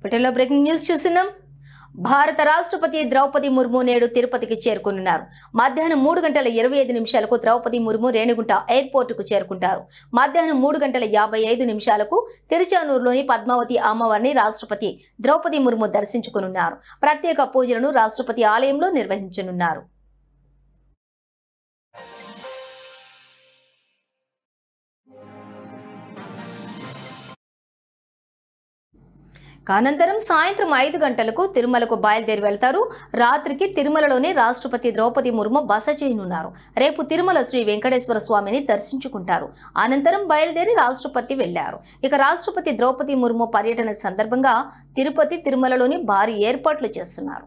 బ్రిటన్లో breaking news చూస్తున్నాం. భారత రాష్ట్రపతి ద్రౌపది ముర్ము నేడు తిరుపతికి చేరుకున్నారు మధ్యాహ్నం మూడు గంటల ఇరవై ఐదు నిమిషాలకు ద్రౌపది ముర్ము రేణిగుంట ఎయిర్పోర్టుకు చేరుకుంటారు. మధ్యాహ్నం మూడు గంటల యాభై ఐదు నిమిషాలకు తిరుచానూరులోని పద్మావతి అమ్మవారిని రాష్ట్రపతి ద్రౌపది ముర్ము దర్శించుకునున్నారు. ప్రత్యేక పూజలను రాష్ట్రపతి ఆలయంలో నిర్వహించనున్నారు. అనంతరం సాయంత్రం ఐదు గంటలకు తిరుమలకు బయలుదేరి వెళ్తారు. రాత్రికి తిరుమలలోనే రాష్ట్రపతి ద్రౌపది ముర్ము బస చేయనున్నారు. రేపు తిరుమల శ్రీ వెంకటేశ్వర స్వామిని దర్శించుకుంటారు. అనంతరం బయలుదేరి రాష్ట్రపతి వెళ్ళారు ఇక రాష్ట్రపతి ద్రౌపది ముర్ము పర్యటన సందర్భంగా తిరుపతి తిరుమలలోని భారీ ఏర్పాట్లు చేస్తున్నారు.